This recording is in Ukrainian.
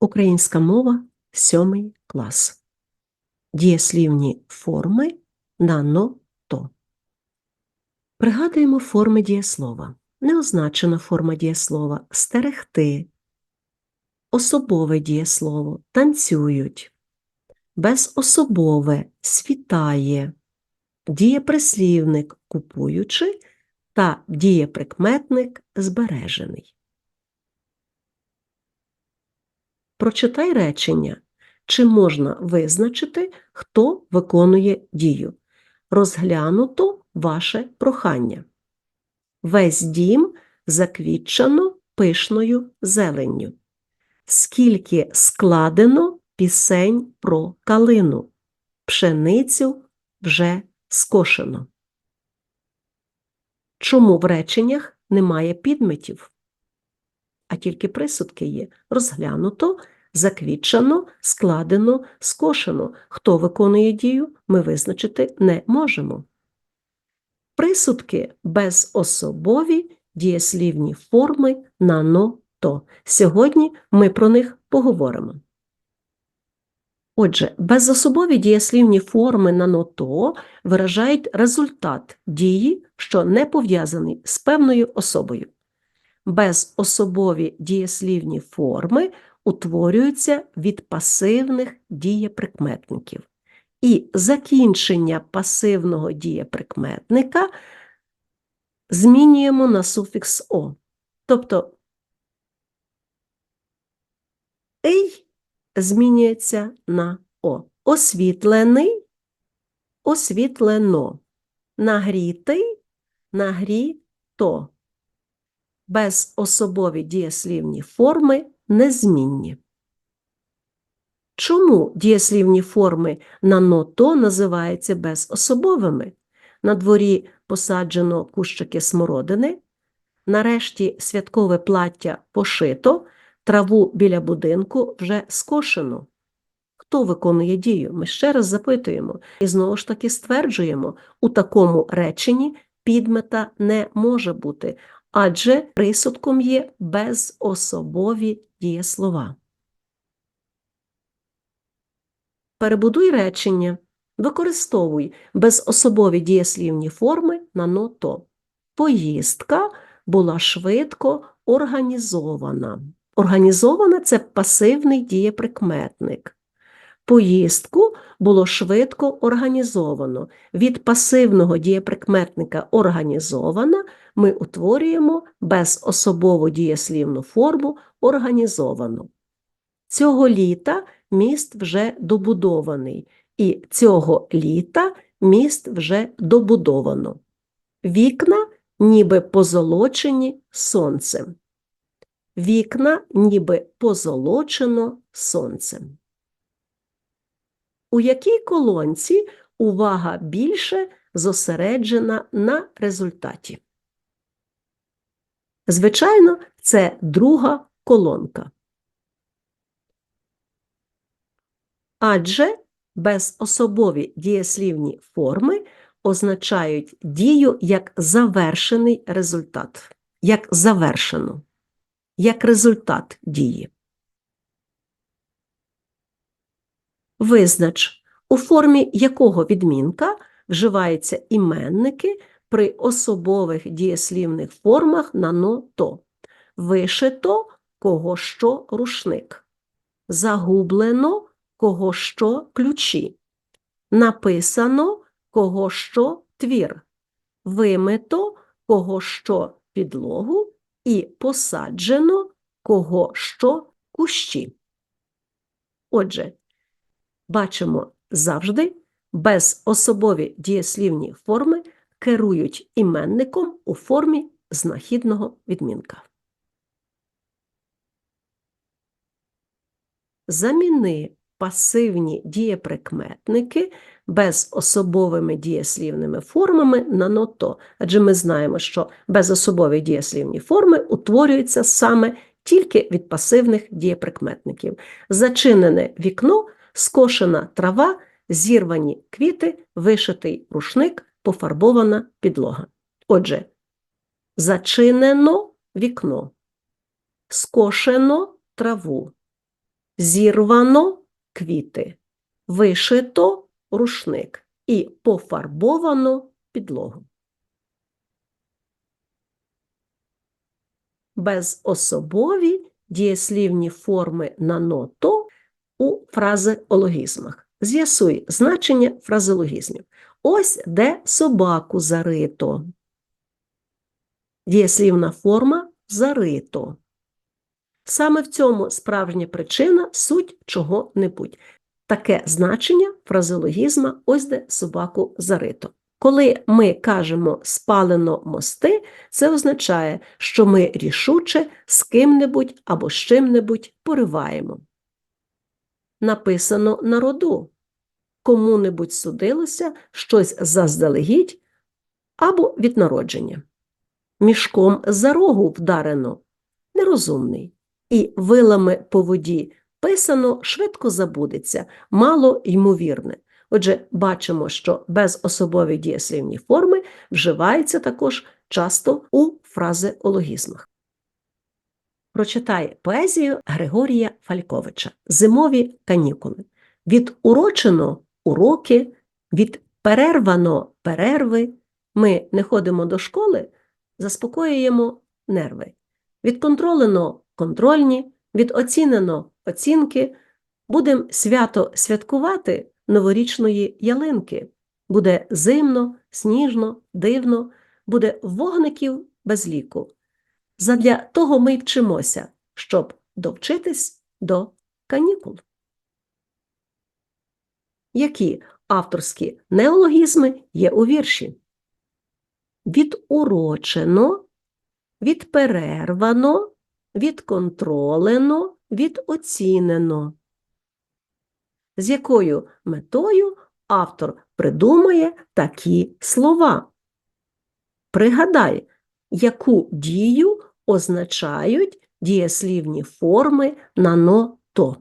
Українська мова, сьомий клас. Дієслівні форми на то. Пригадуємо форми дієслова. Неозначена форма дієслова стерегти, особове дієслово танцюють, безособове світає, дієприслівник купуючи та дієприкметник збережений. Прочитай речення. Чи можна визначити, хто виконує дію? Розглянуто ваше прохання. Весь дім заквітчано пишною зеленню. Скільки складено пісень про калину, пшеницю вже скошено. Чому в реченнях немає підметів? а тільки присудки є. Розглянуто, заквітчено, складено, скошено. Хто виконує дію, ми визначити не можемо. Присудки безособові дієслівні форми на но то. Сьогодні ми про них поговоримо. Отже, безособові дієслівні форми на но то виражають результат дії, що не пов'язаний з певною особою безособові дієслівні форми утворюються від пасивних дієприкметників. І закінчення пасивного дієприкметника змінюємо на суфікс О. Тобто «ей» змінюється на О. Освітлений, освітлено, нагрітий, нагріто безособові дієслівні форми незмінні. Чому дієслівні форми на ното називаються безособовими? На дворі посаджено кущики смородини, нарешті святкове плаття пошито, траву біля будинку вже скошено. Хто виконує дію? Ми ще раз запитуємо і знову ж таки стверджуємо, у такому реченні підмета не може бути, адже присудком є безособові дієслова. Перебудуй речення. Використовуй безособові дієслівні форми на ното. Поїздка була швидко організована. Організована це пасивний дієприкметник. Поїздку було швидко організовано. Від пасивного дієприкметника організована ми утворюємо безособову дієслівну форму організовано. Цього літа міст вже добудований, і цього літа міст вже добудовано. Вікна ніби позолочені сонцем. Вікна ніби позолочено сонцем. У якій колонці увага більше зосереджена на результаті? Звичайно, це друга колонка. Адже безособові дієслівні форми означають дію як завершений результат, як завершену, як результат дії. Визнач, у формі якого відмінка вживаються іменники при особових дієслівних формах на но то. Вишито кого що рушник. Загублено кого що ключі. Написано кого що твір. Вимито кого що підлогу і посаджено кого що кущі. Отже, бачимо завжди безособові дієслівні форми керують іменником у формі знахідного відмінка. Заміни пасивні дієприкметники безособовими дієслівними формами на ното, адже ми знаємо, що безособові дієслівні форми утворюються саме тільки від пасивних дієприкметників. Зачинене вікно, скошена трава, зірвані квіти, вишитий рушник, пофарбована підлога. Отже, зачинено вікно, скошено траву, зірвано квіти, вишито рушник і пофарбовано підлогу. Безособові дієслівні форми на ното у фразеологізмах. З'ясуй значення фразеологізмів. Ось де собаку зарито. Дієслівна форма зарито. Саме в цьому справжня причина суть чого-небудь. Таке значення фразеологізма ось де собаку зарито. Коли ми кажемо спалено мости, це означає, що ми рішуче з ким-небудь або з чим-небудь пориваємо. Написано на роду. Кому-небудь судилося щось заздалегідь або від народження. Мішком за рогу вдарено нерозумний, і вилами по воді писано швидко забудеться, мало ймовірне. Отже, бачимо, що безособові дієслівні форми вживаються також часто у фразеологізмах. Прочитай поезію Григорія Фальковича Зимові канікули. Від урочено уроки, від перервано перерви. Ми не ходимо до школи, заспокоюємо нерви. Відконтролено контрольні, відоцінено оцінки. Будемо свято святкувати новорічної ялинки. Буде зимно, сніжно, дивно, буде вогників без ліку. Задля того ми й вчимося, щоб довчитись до канікул. Які авторські неологізми є у вірші? Відурочено, відперервано, відконтролено, відоцінено. З якою метою автор придумає такі слова? Пригадай, яку дію означають дієслівні форми на но то.